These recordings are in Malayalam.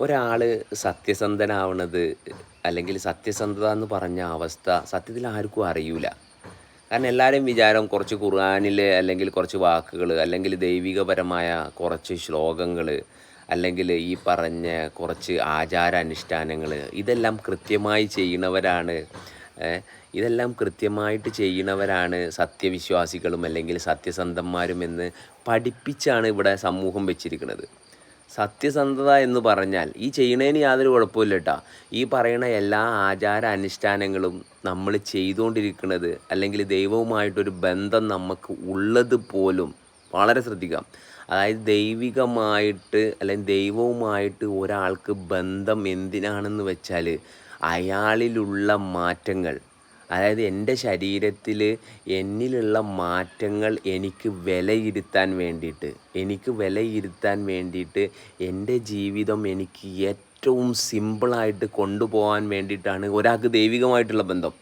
ഒരാൾ സത്യസന്ധനാവണത് അല്ലെങ്കിൽ സത്യസന്ധത എന്ന് പറഞ്ഞ അവസ്ഥ സത്യത്തിൽ ആർക്കും അറിയൂല. കാരണം എല്ലാവരും വിചാരം കുറച്ച് ഖുർആാനിൽ അല്ലെങ്കിൽ കുറച്ച് വാക്കുകൾ അല്ലെങ്കിൽ ദൈവികപരമായ കുറച്ച് ശ്ലോകങ്ങൾ അല്ലെങ്കിൽ ഈ പറഞ്ഞ കുറച്ച് ആചാര അനുഷ്ഠാനങ്ങൾ ഇതെല്ലാം കൃത്യമായി ചെയ്യുന്നവരാണ് ഇതെല്ലാം കൃത്യമായിട്ട് ചെയ്യുന്നവരാണ് സത്യവിശ്വാസികളും അല്ലെങ്കിൽ സത്യസന്ധന്മാരും എന്ന് പഠിപ്പിച്ചാണ് ഇവിടെ സമൂഹം വെച്ചിരിക്കുന്നത് സത്യസന്ധത എന്ന് പറഞ്ഞാൽ ഈ ചെയ്യണേന് യാതൊരു കുഴപ്പമില്ല കേട്ടോ ഈ പറയുന്ന എല്ലാ ആചാര അനുഷ്ഠാനങ്ങളും നമ്മൾ ചെയ്തുകൊണ്ടിരിക്കുന്നത് അല്ലെങ്കിൽ ദൈവവുമായിട്ടൊരു ബന്ധം നമുക്ക് ഉള്ളത് പോലും വളരെ ശ്രദ്ധിക്കാം. അതായത് ദൈവികമായിട്ട് അല്ലെങ്കിൽ ദൈവവുമായിട്ട് ഒരാൾക്ക് ബന്ധം എന്തിനാണെന്ന് വെച്ചാൽ അയാളിലുള്ള മാറ്റങ്ങൾ അതായത് എന്റെ ശരീരത്തിൽ എന്നിലുള്ള മാറ്റങ്ങൾ എനിക്ക് വിലയിരുത്താൻ വേണ്ടിയിട്ട് എനിക്ക് വിലയിരുത്താൻ വേണ്ടിയിട്ട് എന്റെ ജീവിതം എനിക്ക് ഏറ്റവും സിമ്പിളായിട്ട് കൊണ്ടുപോകാൻ വേണ്ടിയിട്ടാണ് ഒരാൾക്ക് ദൈവികമായിട്ടുള്ള ബന്ധം.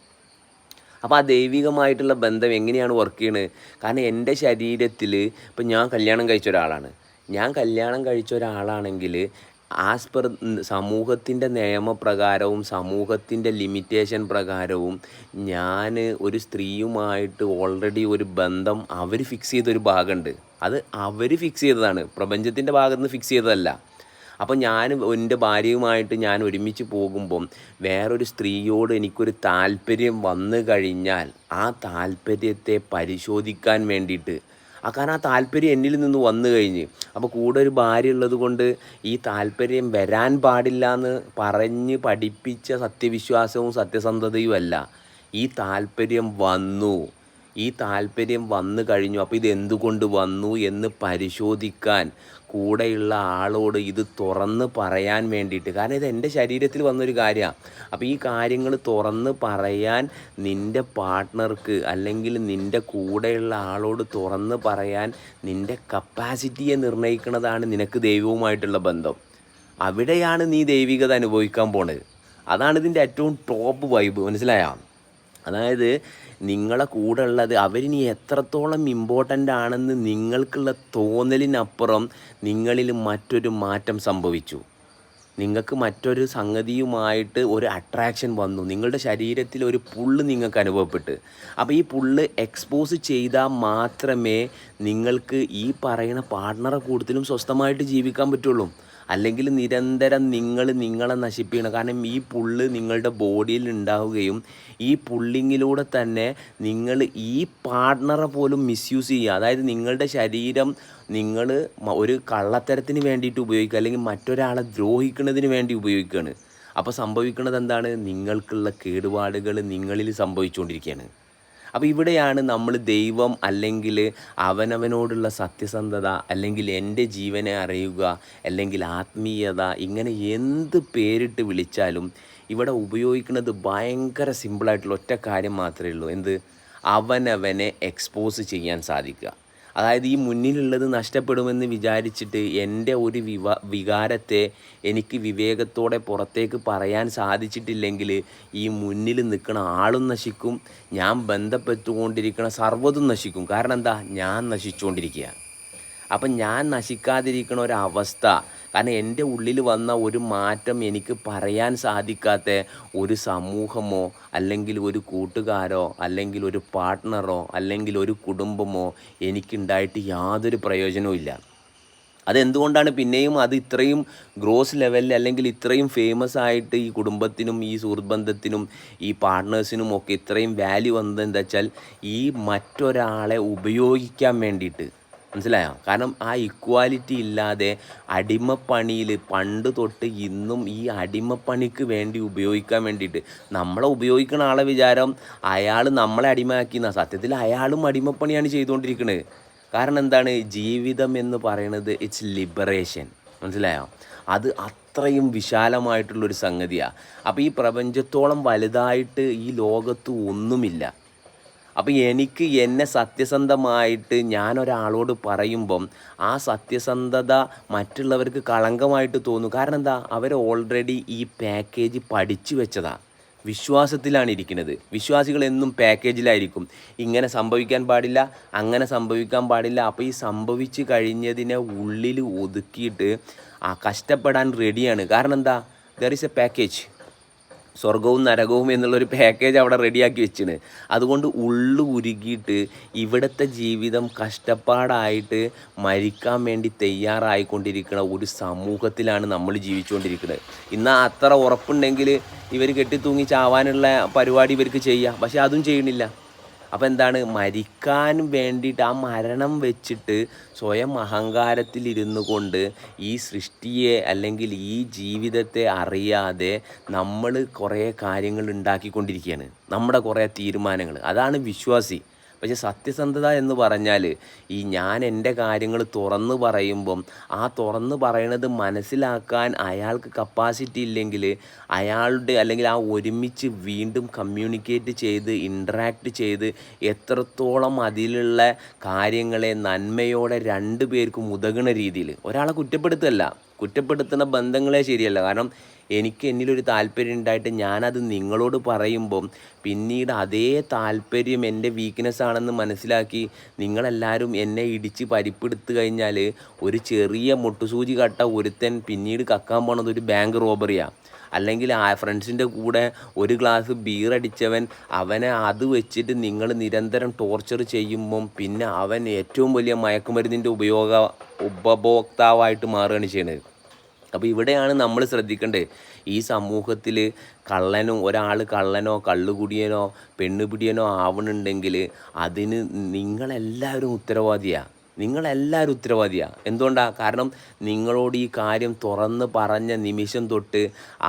അപ്പോൾ ആ ദൈവികമായിട്ടുള്ള ബന്ധം എങ്ങനെയാണ് വർക്ക് ചെയ്യണത് കാരണം എന്റെ ശരീരത്തിൽ ഇപ്പം ഞാൻ കല്യാണം കഴിച്ച ഒരാളാണ്. ഞാൻ കല്യാണം കഴിച്ച ഒരാളാണെങ്കിൽ ആസ് പെർ സമൂഹത്തിന്റെ നിയമപ്രകാരവും സമൂഹത്തിന്റെ ലിമിറ്റേഷൻ പ്രകാരവും ഞാൻ ഒരു സ്ത്രീയുമായിട്ട് ഓൾറെഡി ഒരു ബന്ധം അവർ ഫിക്സ് ചെയ്തൊരു ഭാഗമുണ്ട്. അത് അവർ ഫിക്സ് ചെയ്തതാണ്. പ്രപഞ്ചത്തിന്റെ ഭാഗത്ത് നിന്ന് ഫിക്സ് ചെയ്തതല്ല. അപ്പോൾ ഞാൻ എന്റെ ഭാര്യയുമായിട്ട് ഞാൻ ഒരുമിച്ച് പോകുമ്പം വേറൊരു സ്ത്രീയോട് എനിക്കൊരു താല്പര്യം വന്നു കഴിഞ്ഞാൽ ആ താല്പര്യത്തെ പരിശോധിക്കാൻ വേണ്ടിയിട്ട് ആ കാരണം ആ താല്പര്യം എന്നിൽ നിന്ന് വന്നു കഴിഞ്ഞ്. അപ്പോൾ കൂടെ ഒരു ഭാര്യ ഉള്ളത് കൊണ്ട് ഈ താല്പര്യം വരാൻ പാടില്ല എന്ന് പറഞ്ഞ് പഠിപ്പിച്ച സത്യവിശ്വാസവും സത്യസന്ധതയും അല്ല. ഈ താല്പര്യം വന്നു. ഈ താല്പര്യം വന്നു കഴിഞ്ഞു. അപ്പോൾ ഇത് എന്തുകൊണ്ട് വന്നു എന്ന് പരിശോധിക്കാൻ കൂടെയുള്ള ആളോട് ഇത് തുറന്ന് പറയാൻ വേണ്ടിയിട്ട്. കാരണം ഇത് എന്റെ ശരീരത്തിൽ വന്നൊരു കാര്യമാണ്. അപ്പോൾ ഈ കാര്യങ്ങൾ തുറന്ന് പറയാൻ നിന്റെ പാർട്ട്ണർക്ക് അല്ലെങ്കിൽ നിന്റെ കൂടെയുള്ള ആളോട് തുറന്ന് പറയാൻ നിന്റെ കപ്പാസിറ്റിയെ നിർണയിക്കുന്നതാണ് നിനക്ക് ദൈവവുമായിട്ടുള്ള ബന്ധം. അവിടെയാണ് നീ ദൈവികത അനുഭവിക്കാൻ പോണത്. അതാണ് ഇതിന്റെ ഏറ്റവും ടോപ്പ് വൈബ്. മനസ്സിലായോ? അതായത് നിങ്ങളെ കൂടെ ഉള്ളത് അവരിനി എത്രത്തോളം ഇമ്പോർട്ടന്റ് ആണെന്ന് നിങ്ങൾക്കുള്ള തോന്നലിനപ്പുറം നിങ്ങളിൽ മറ്റൊരു മാറ്റം സംഭവിച്ചു. നിങ്ങൾക്ക് മറ്റൊരു സംഗതിയുമായിട്ട് ഒരു അട്രാക്ഷൻ വന്നു. നിങ്ങളുടെ ശരീരത്തിൽ ഒരു പുള്ള് നിങ്ങൾക്ക് അനുഭവപ്പെട്ട്. അപ്പോൾ ഈ പുള്ള് എക്സ്പോസ് ചെയ്താൽ മാത്രമേ നിങ്ങൾക്ക് ഈ പറയുന്ന പാർട്ണറെ കൂടുതലും സ്വസ്ഥമായിട്ട് ജീവിക്കാൻ പറ്റുള്ളൂ. അല്ലെങ്കിൽ നിരന്തരം നിങ്ങൾ നിങ്ങളെ നശിപ്പിക്കണം. കാരണം ഈ പുള്ള് നിങ്ങളുടെ ബോഡിയിൽ ഉണ്ടാവുകയും ഈ പുള്ളിങ്ങിലൂടെ തന്നെ നിങ്ങൾ ഈ പാർട്ട്ണറെ പോലും മിസ്യൂസ് ചെയ്യുക. അതായത് നിങ്ങളുടെ ശരീരം നിങ്ങൾ ഒരു കള്ളത്തരത്തിന് വേണ്ടിയിട്ട് ഉപയോഗിക്കുക. അല്ലെങ്കിൽ മറ്റൊരാളെ ദ്രോഹിക്കുന്നതിന് വേണ്ടി ഉപയോഗിക്കുകയാണ്. അപ്പോൾ സംഭവിക്കുന്നത് എന്താണ്? നിങ്ങൾക്കുള്ള കേടുപാടുകൾ നിങ്ങളിൽ സംഭവിച്ചുകൊണ്ടിരിക്കുകയാണ്. അപ്പോൾ ഇവിടെയാണ് നമ്മൾ ദൈവം അല്ലെങ്കിൽ അവനവനോടുള്ള സത്യസന്ധത അല്ലെങ്കിൽ എന്റെ ജീവനെ അറിയുക അല്ലെങ്കിൽ ആത്മീയത ഇങ്ങനെ എന്ത് പേരിട്ട് വിളിച്ചാലും ഇവിടെ ഉപയോഗിക്കുന്നത് ഭയങ്കര സിമ്പിളായിട്ടുള്ള ഒറ്റ കാര്യം മാത്രമേ ഉള്ളൂ. എന്ത്? അവനവനെ എക്സ്പോസ് ചെയ്യാൻ സാധിക്കുക. അതായത് ഈ മുന്നിലുള്ളത് നഷ്ടപ്പെടുമെന്ന് വിചാരിച്ചിട്ട് എന്റെ ഒരു വിവ വികാരത്തെ എനിക്ക് വിവേകത്തോടെ പുറത്തേക്ക് പറയാൻ സാധിച്ചിട്ടില്ലെങ്കിൽ ഈ മുന്നിൽ നിൽക്കുന്ന ആളും നശിക്കും ഞാൻ ബന്ധപ്പെട്ടുകൊണ്ടിരിക്കുന്ന സർവതും നശിക്കും. കാരണം എന്താ? ഞാൻ നശിച്ചുകൊണ്ടിരിക്കുക അപ്പം ഞാൻ നശിക്കാതിരിക്കണ ഒരവസ്ഥ കാരണം എന്റെ ഉള്ളിൽ വന്ന ഒരു മാറ്റം എനിക്ക് പറയാൻ സാധിക്കാത്ത ഒരു സമൂഹമോ അല്ലെങ്കിൽ ഒരു കൂട്ടുകാരോ അല്ലെങ്കിൽ ഒരു പാർട്ട്ണറോ അല്ലെങ്കിൽ ഒരു കുടുംബമോ എനിക്കുണ്ടായിട്ട് യാതൊരു പ്രയോജനവും ഇല്ല. അതെന്തുകൊണ്ടാണ് പിന്നെയും അത് ഇത്രയും ഗ്രോസ് ലെവലിൽ അല്ലെങ്കിൽ ഇത്രയും ഫേമസ് ആയിട്ട് ഈ കുടുംബത്തിനും ഈ സുഹൃത്ത് ബന്ധത്തിനും ഈ പാർട്ട്നേഴ്സിനും ഒക്കെ ഇത്രയും വാല്യൂ വന്നത് വെച്ചാൽ ഈ മറ്റൊരാളെ ഉപയോഗിക്കാൻ വേണ്ടിയിട്ട്. മനസ്സിലായോ? കാരണം ആ ഇക്വാലിറ്റി ഇല്ലാതെ അടിമപ്പണിയിൽ പണ്ട് തൊട്ട് ഇന്നും ഈ അടിമപ്പണിക്ക് വേണ്ടി ഉപയോഗിക്കാൻ വേണ്ടിയിട്ട് നമ്മളെ ഉപയോഗിക്കുന്ന ആളെ വിചാരം അയാൾ നമ്മളെ അടിമയാക്കിയെന്ന സത്യത്തിൽ അയാളും അടിമപ്പണിയാണ് ചെയ്തുകൊണ്ടിരിക്കുന്നത് കാരണം എന്താണ്? ജീവിതം എന്ന് പറയുന്നത് ഇറ്റ്സ് ലിബറേഷൻ മനസ്സിലായോ? അത് അത്രയും വിശാലമായിട്ടുള്ളൊരു സംഗതിയാണ് അപ്പോൾ ഈ പ്രപഞ്ചത്തോളം വലുതായിട്ട് ഈ ലോകത്ത് ഒന്നുമില്ല. അപ്പോൾ എനിക്ക് എന്നെ സത്യസന്ധമായിട്ട് ഞാൻ ഒരാളോട് പറയുമ്പം ആ സത്യസന്ധത മറ്റുള്ളവർക്ക് കളങ്കമായിട്ട് തോന്നും. കാരണം എന്താ? അവർ ഓൾറെഡി ഈ പാക്കേജ് പഠിച്ചു വെച്ചതാണ് വിശ്വാസത്തിലാണ് ഇരിക്കുന്നത്. വിശ്വാസികൾ എന്നും പാക്കേജിലായിരിക്കും ഇങ്ങനെ സംഭവിക്കാൻ പാടില്ല അങ്ങനെ സംഭവിക്കാൻ പാടില്ല. അപ്പോൾ ഈ സംഭവിച്ചു കഴിഞ്ഞതിനെ ഉള്ളിൽ ഒതുക്കിയിട്ട് ആ കഷ്ടപ്പെടാൻ റെഡിയാണ് കാരണം എന്താ? ദർ ഇസ് എ പാക്കേജ് സ്വർഗവും നരകവും എന്നുള്ളൊരു പാക്കേജ് അവിടെ റെഡിയാക്കി വെച്ചിന് അതുകൊണ്ട് ഉള്ളു ഉരുകിയിട്ട് ഇവിടുത്തെ ജീവിതം കഷ്ടപ്പാടായിട്ട് മരിക്കാൻ വേണ്ടി തയ്യാറായിക്കൊണ്ടിരിക്കുന്ന ഒരു സമൂഹത്തിലാണ് നമ്മൾ ജീവിച്ചുകൊണ്ടിരിക്കുന്നത് ഇന്ന് അത്ര ഉറപ്പുണ്ടെങ്കിൽ ഇവർ കെട്ടിത്തൂങ്ങി ചാവാനുള്ള പരിപാടി ഇവർക്ക് ചെയ്യാം. പക്ഷെ അതും ചെയ്യണില്ല അപ്പോൾ എന്താണ്? മരിക്കാൻ വേണ്ടിയിട്ട് ആ മരണം വെച്ചിട്ട് സ്വയം അഹങ്കാരത്തിലിരുന്നു കൊണ്ട് ഈ സൃഷ്ടിയെ അല്ലെങ്കിൽ ഈ ജീവിതത്തെ അറിയാതെ നമ്മൾ കുറേ കാര്യങ്ങൾ ഉണ്ടാക്കിക്കൊണ്ടിരിക്കുകയാണ്. നമ്മുടെ കുറേ തീരുമാനങ്ങൾ അതാണ് വിശ്വാസി. പക്ഷെ സത്യസന്ധത എന്ന് പറഞ്ഞാൽ ഈ ഞാൻ എന്റെ കാര്യങ്ങൾ തുറന്ന് പറയുമ്പം ആ തുറന്ന് പറയണത് മനസ്സിലാക്കാൻ അയാൾക്ക് കപ്പാസിറ്റി ഇല്ലെങ്കിൽ അയാളുടെ അല്ലെങ്കിൽ ആ ഒരുമിച്ച് വീണ്ടും കമ്മ്യൂണിക്കേറ്റ് ചെയ്ത് ഇൻട്രാക്ട് ചെയ്ത് എത്രത്തോളം അതിലുള്ള കാര്യങ്ങളെ നന്മയോടെ രണ്ട് പേർക്കും ഉതകണ രീതിയിൽ. ഒരാളെ കുറ്റപ്പെടുത്തല്ല. കുറ്റപ്പെടുത്തുന്ന ബന്ധങ്ങളെ ശരിയല്ല. കാരണം എനിക്ക് എന്നിലൊരു താല്പര്യം ഉണ്ടായിട്ട് ഞാനത് നിങ്ങളോട് പറയുമ്പം പിന്നീട് അതേ താല്പര്യം എന്റെ വീക്ക്നെസ് ആണെന്ന് മനസ്സിലാക്കി നിങ്ങളെല്ലാവരും എന്നെ ഇടിച്ച് പരിപ്പെടുത്തു കഴിഞ്ഞാൽ ഒരു ചെറിയ മുട്ടുസൂചി കട്ട ഒരുത്തൻ പിന്നീട് കക്കാൻ പോണത് ഒരു ബാങ്ക് റോബറിയാണ് അല്ലെങ്കിൽ ആ ഫ്രണ്ട്സിന്റെ കൂടെ ഒരു ഗ്ലാസ് ബീർ അടിച്ചവൻ അവനെ അത് വെച്ചിട്ട് നിങ്ങൾ നിരന്തരം ടോർച്ചർ ചെയ്യുമ്പം പിന്നെ അവൻ ഏറ്റവും വലിയ മയക്കുമരുന്നിന്റെ ഉപയോഗ ഉപഭോക്താവായിട്ട് മാറുകയാണ് ചെയ്യണത്. അപ്പോൾ ഇവിടെയാണ് നമ്മൾ ശ്രദ്ധിക്കേണ്ടത് ഈ സമൂഹത്തിൽ കള്ളനോ ഒരാൾ കള്ളനോ കള്ളുകുടിയനോ പെണ്ണുപിടിയനോ ആവണുണ്ടെങ്കിൽ അതിന് നിങ്ങളെല്ലാവരും ഉത്തരവാദിയാണ് നിങ്ങളെല്ലാവരും ഉത്തരവാദിയാണ് എന്തുകൊണ്ടാണ് കാരണം നിങ്ങളോട് ഈ കാര്യം തുറന്ന് പറഞ്ഞ നിമിഷം തൊട്ട്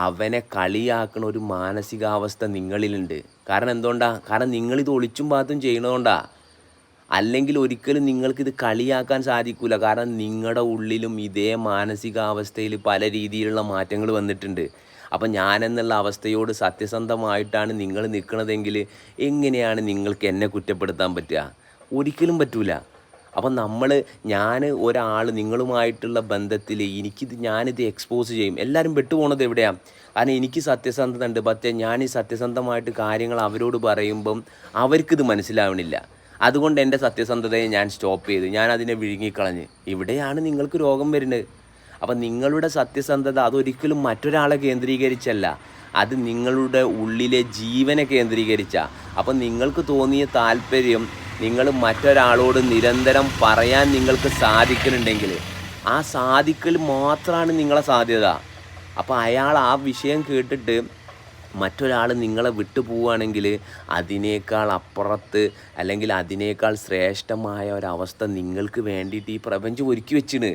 അവനെ കളിയാക്കുന്ന ഒരു മാനസികാവസ്ഥ നിങ്ങളിലുണ്ട്. കാരണം എന്തുകൊണ്ടാണ് കാരണം നിങ്ങളിത് ഒളിച്ചും പാത്തും ചെയ്യണതുകൊണ്ടാണ് അല്ലെങ്കിൽ ഒരിക്കലും നിങ്ങൾക്കിത് കളിയാക്കാൻ സാധിക്കില്ല കാരണം നിങ്ങളുടെ ഉള്ളിലും ഇതേ മാനസികാവസ്ഥയിൽ പല രീതിയിലുള്ള മാറ്റങ്ങൾ വന്നിട്ടുണ്ട്. അപ്പം ഞാനെന്നുള്ള അവസ്ഥയോട് സത്യസന്ധമായിട്ടാണ് നിങ്ങൾ നിൽക്കുന്നതെങ്കിൽ എങ്ങനെയാണ് നിങ്ങൾക്ക് എന്നെ കുറ്റപ്പെടുത്താൻ പറ്റുക? ഒരിക്കലും പറ്റൂല. അപ്പം നമ്മൾ ഞാൻ ഒരാൾ നിങ്ങളുമായിട്ടുള്ള ബന്ധത്തിൽ എനിക്കിത് ഞാനിത് എക്സ്പോസ് ചെയ്യും. എല്ലാവരും പെട്ടുപോണത് എവിടെയാണ് കാരണം എനിക്ക് സത്യസന്ധത ഉണ്ട് പക്ഷേ ഞാൻ ഈ സത്യസന്ധമായിട്ട് കാര്യങ്ങൾ അവരോട് പറയുമ്പം അവർക്കിത് മനസ്സിലാവണില്ല. അതുകൊണ്ട് എന്റെ സത്യസന്ധതയെ ഞാൻ സ്റ്റോപ്പ് ചെയ്തു. ഞാൻ അതിനെ വിഴുങ്ങിക്കളഞ്ഞ്. ഇവിടെയാണ് നിങ്ങൾക്ക് രോഗം വരുന്നത്. അപ്പം നിങ്ങളുടെ സത്യസന്ധത അതൊരിക്കലും മറ്റൊരാളെ കേന്ദ്രീകരിച്ചല്ല. അത് നിങ്ങളുടെ ഉള്ളിലെ ജീവനെ കേന്ദ്രീകരിച്ച. അപ്പം നിങ്ങൾക്ക് തോന്നിയ താല്പര്യം നിങ്ങൾ മറ്റൊരാളോട് നിരന്തരം പറയാൻ നിങ്ങൾക്ക് സാധിക്കുന്നുണ്ടെങ്കിൽ ആ സാധിക്കൽ മാത്രമാണ് നിങ്ങളെ സാധ്യത. അപ്പോൾ അയാൾ ആ വിഷയം കേട്ടിട്ട് മറ്റൊരാൾ നിങ്ങളെ വിട്ടു പോവുകയാണെങ്കിൽ അതിനേക്കാൾ അപ്പുറത്ത് അല്ലെങ്കിൽ അതിനേക്കാൾ ശ്രേഷ്ഠമായ ഒരവസ്ഥ നിങ്ങൾക്ക് വേണ്ടിയിട്ട് ഈ പ്രപഞ്ചം ഒരുക്കി വെച്ചിണ്.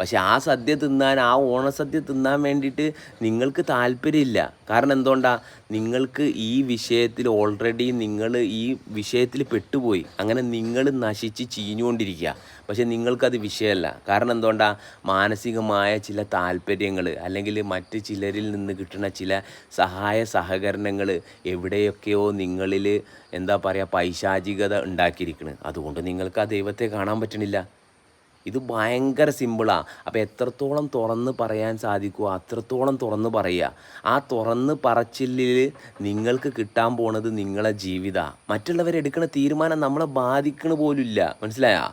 പക്ഷെ ആ സദ്യ തിന്നാൻ ആ ഓണസദ്യ തിന്നാൻ വേണ്ടിയിട്ട് നിങ്ങൾക്ക് താല്പര്യമില്ല. കാരണം എന്തുകൊണ്ടാണ് നിങ്ങൾക്ക് ഈ വിഷയത്തിൽ ഓൾറെഡി നിങ്ങൾ ഈ വിഷയത്തിൽ പെട്ടുപോയി. അങ്ങനെ നിങ്ങൾ നശിച്ച് ചീഞ്ഞുകൊണ്ടിരിക്കുക. പക്ഷെ നിങ്ങൾക്കത് വിഷയമല്ല. കാരണം എന്തുകൊണ്ടാണ് മാനസികമായ ചില താല്പര്യങ്ങൾ അല്ലെങ്കിൽ മറ്റ് ചിലരിൽ നിന്ന് കിട്ടുന്ന ചില സഹായ സഹകരണങ്ങൾ എവിടെയൊക്കെയോ നിങ്ങളിൽ എന്താ പറയുക പൈശാചികത ഉണ്ടാക്കിയിരിക്കുന്നത് അതുകൊണ്ട് നിങ്ങൾക്ക് ആ ദൈവത്തെ കാണാൻ പറ്റണില്ല. ഇത് ഭയങ്കര സിമ്പിളാണ് അപ്പോൾ എത്രത്തോളം തുറന്ന് പറയാൻ സാധിക്കുമോ അത്രത്തോളം തുറന്ന് പറയുക. ആ തുറന്ന് പറച്ചിലിൽ നിങ്ങൾക്ക് കിട്ടാൻ പോണത് നിങ്ങളെ ജീവിതമാണ് മറ്റുള്ളവരെടുക്കുന്ന തീരുമാനം നമ്മളെ ബാധിക്കണ പോലുമില്ല. മനസ്സിലായോ?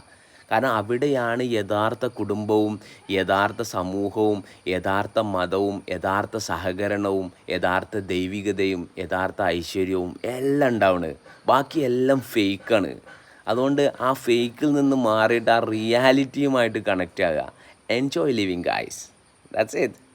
കാരണം അവിടെയാണ് യഥാർത്ഥ കുടുംബവും യഥാർത്ഥ സമൂഹവും യഥാർത്ഥ മതവും യഥാർത്ഥ സഹകരണവും യഥാർത്ഥ ദൈവികതയും യഥാർത്ഥ ഐശ്വര്യവും എല്ലാം ഉണ്ടാവുന്നത് ബാക്കിയെല്ലാം ഫേക്കാണ് അതുകൊണ്ട് ആ ഫേക്കിൽ നിന്ന് മാറിയിട്ട് ആ റിയാലിറ്റിയുമായിട്ട് കണക്റ്റ് ആകുക. Enjoy living guys that's it